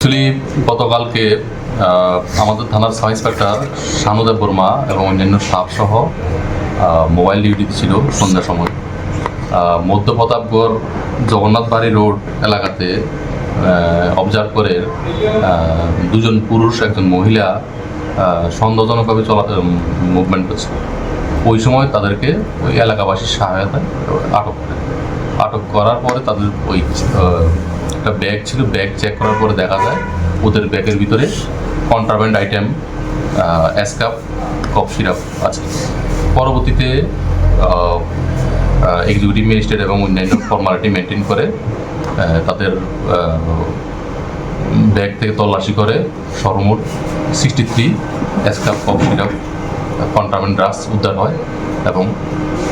Actually গতকালকে আমাদের থানার সাব ইন্সপেক্টর শানুদেব বর্মা এবং অন্যান্য স্টাফ সহ মোবাইল ডিউটিতে ছিল সন্ধ্যার সময়। মধ্য প্রতাপগড় জগন্নাথ বাড়ি রোড এলাকাতে অবজার্ভ করে দুজন পুরুষ, একজন মহিলা সন্দেহজনকভাবে চলা মুভমেন্ট করছে ওই সময় তাদেরকে ওই এলাকাবাসীর সহায়তায় আটক করে। আটক করার পরে তাদের ওই একটা ব্যাগ ছিল ব্যাগ চেক করার পরে দেখা যায় ওদের ব্যাগের ভিতরে কন্ট্রাব্যান্ড আইটেম অ্যাসকাপ কফ সিরাপ আছে। পরবর্তীতে এক্সিকিউটিভ ম্যাজিস্ট্রেট এবং অন্যান্য ফর্মালিটি মেনটেন করে তাদের ব্যাগ থেকে তল্লাশি করে সর্বমোট সিক্সটি থ্রি অ্যাসকাপ কফ সিরাপ কন্ট্রাব্যান্ড ড্রাগস উদ্ধার হয় এবং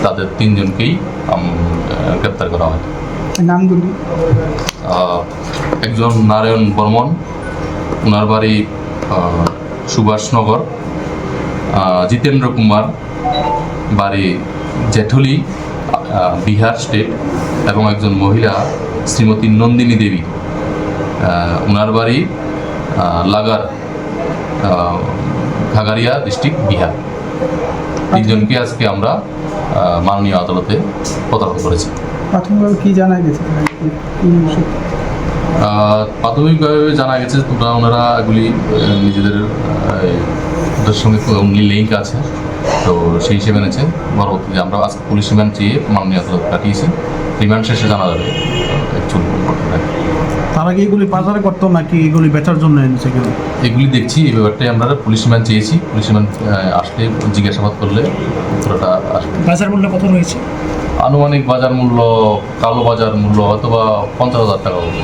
তাদের তিনজনকেই গ্রেপ্তার করা হয়। নামগুলি? একজন নারায়ণ বর্মন ওনার বাড়ি সুভাষনগর। জিতেন্দ্র কুমার, বাড়ি জেঠুলি বিহার স্টেট, এবং একজন মহিলা, শ্রীমতী নন্দিনী দেবী। ওনার বাড়ি লাগার খাগারিয়া ডিস্ট্রিক্ট বিহার। তিনজনকে আজকে আমরা মাননীয় আদালতে প্রতারণ করেছি। প্রাথমিকভাবে কি জানা গেছে? প্রাথমিকভাবে জানা গেছে তোমরা ওনারা এগুলি নিজেদের সঙ্গে লিঙ্ক আছে। তো সেই হিসেবে এনেছে। পরবর্তীতে আমরা আজকে পুলিশ ম্যান চেয়ে মাননীয় আদালত পাঠিয়েছি। রিমান্ড শেষে জানা যাবে। তারা কি এগুলি বাজারে করতো নাকি এগুলি বেচার জন্য এনেছে এগুলি এগুলি দেখছি এই ব্যাপারটাই আমরা পুলিশ ম্যান চেয়েছি। পুলিশ ম্যান আসলে জিজ্ঞাসাবাদ করলে পুরোটা আসবে। বাজার মূল্য কত রয়েছে? আনুমানিক বাজার মূল্য কালো বাজার মূল্য অথবা বা পঞ্চাশ হাজার টাকা হবে।